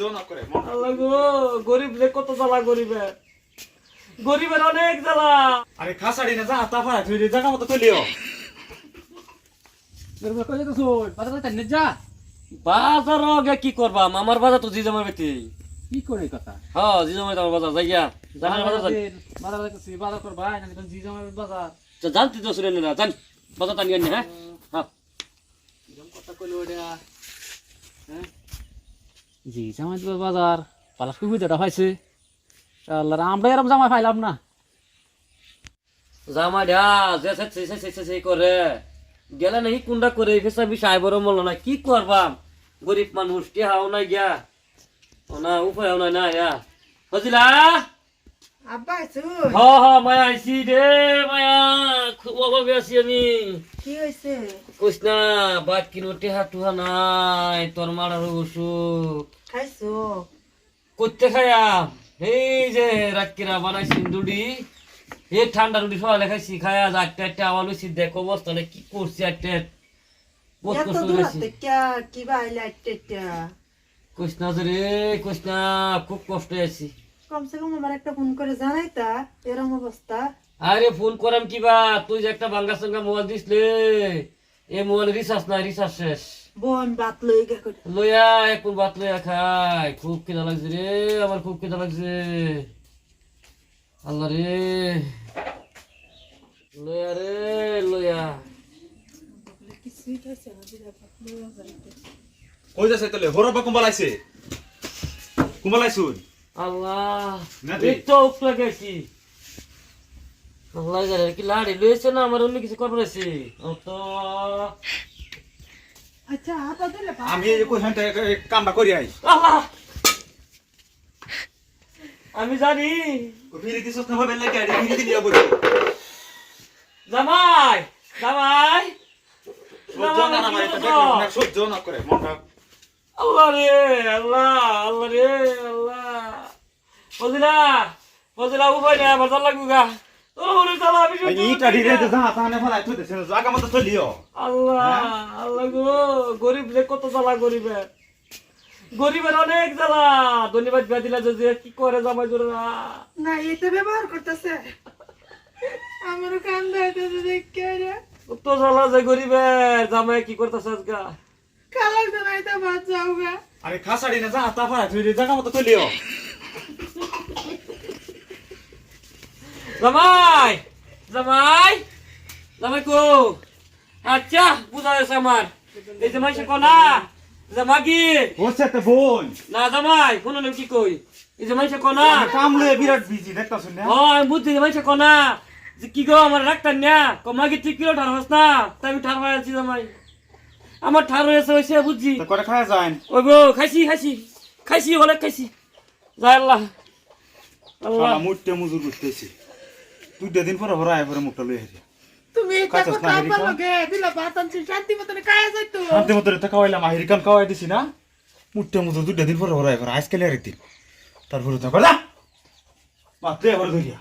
আল্লাহ গো গরিব কত জ্বালা গরিবের গরিবের অনেক জ্বালা। আরে খাসাড়ি না যা তা পারা তুই জায়গা মতো চলিও। বেরবে কই যেতেছ বাজার যা। বাজার আগে কি করবা? আমার বাজার তো জি জমা বেতি কি করে কথা? হ্যাঁ জি জমা আমার বাজার যাই গিয়া। জানার বাজার যাই। বাজার যাইতেছি বাজার করবা না কিন্তু জি বাজার। তো জানতি তো শুনে না জান বাজার টানি হ্যাঁ? হ্যাঁ। কথা কইলো ওটা হ্যাঁ? জি জামাই দিবার বাজার পালাস সুবিধাটা পাইছে আমরা এরকম জামাই পাইলাম না। জামা ডা যে করে। গেলে নাকি কুন্ডা করে ফেসা বিষয় বড় মলো না, কি করবাম? গরিব মানুষ কে হাও না গিয়া না উপায় নাই না, ইয়া। আব্বা আইছো হ হ মায়া আইছি রে মায়া। খুব অভাবে আছি আমি। কি হয়েছে কইস না বাদ কিনো টেহা টুহা নাই তোর মারার অসুখ। খাইছো? করতে খায়াম এই যে রাত্রিরা বানাইছি দুডি এই ঠান্ডা রুটি সকালে খাইছি খায়া আটটা আটটা আবার লইছি দেখ অবস্থাটা কি করছি আটটা বহুত কষ্ট দূর করেছি থেকে কি বাইলে আইটেটা কইস না যে রে কইস খুব কষ্ট আছি। কমসে কম আমার একটা ফোন করে জানাইতা এরম অবস্থা। আরে ফোন করাম কিবা তুই যে একটা বাঙ্গা সঙ্গা মোবাইল দিসলে এই মোবাইল রিচার্জ নাই রিচার্জ শেষ। বোন বাত লই গে করে লইয়া এক ভাত লইয়া খাই খুব খিদা লাগছে রে আমার খুব খিদা লাগছে। আল্লাহ রে। লইয়া রে লইয়া। কই যাচ্ছে তাহলে। এই তো উপলে গেছি। আল্লাহ জানে কি লাড়ি লইছে না আমার অন্য কিছু করবার আছে? তো আচ্ছা হাতা দিলে আমি এই কামটা করি আই? আল্লাহ। আমি জানি। ফিরে দিছস না ভাবে লাগে আরে ফিরে দিলি আবো জামাই জামাই। সহ্য না আমার এটা দেখো না সহ্য না করে মনটা। আল্লাহ রে আল্লাহ আল্লাহ রে আল্লাহ। উপায় আমার জাল লাগবো গা। গরিবের গরিবের অনেক জ্বালা। ধন্যবাদ দিলা যে কি করে জামাই জোরা না। এটা ব্যবহার করতেছে। আমার দেখে জ্বালা যে গরিবের জামাই কি করতেছে আজকা? কালার জানাইতা আরে খাসাড়ি না যা তা তুই জায়গা মতো চলিও জামাই জামাই জামাই কো। আচ্ছা বুঝা গেছে আমার। এই যে মাইসে কনা জামাগি হচ্ছে তো বোন। না জামাই শুনুন কি কই? এই যে মাইসে কনা কাম লয়ে বিরাট বিজি দেখতাছ না? ও আমি বুঝছি যে মাইসে কনা যে কি গো আমার রাখতেন না। কমাগি তুই কিলো ঠার হস না তাই ঠার হয়ে আছি জামাই। আমার ঠার হয়েছে হয়েছে বুঝছি। করে খায় যায় ওই গো খাইছি খাইছি। খাইছি হলে খাইছি। যাই আল্লাহ। আল্লাহ। মুটতে মুজুর করতেছি। দুইটা দিন পরে মুখটা হেরে তুমি এটা কথা দিলা শান্তি মতন যাইতো শান্তি খাওয়াইলাম খাওয়াই দিছি না দুইটা দিন পরে হরায় পরে আজকাল আর তারপরে তো করে মাত্রে এবার ধরিয়া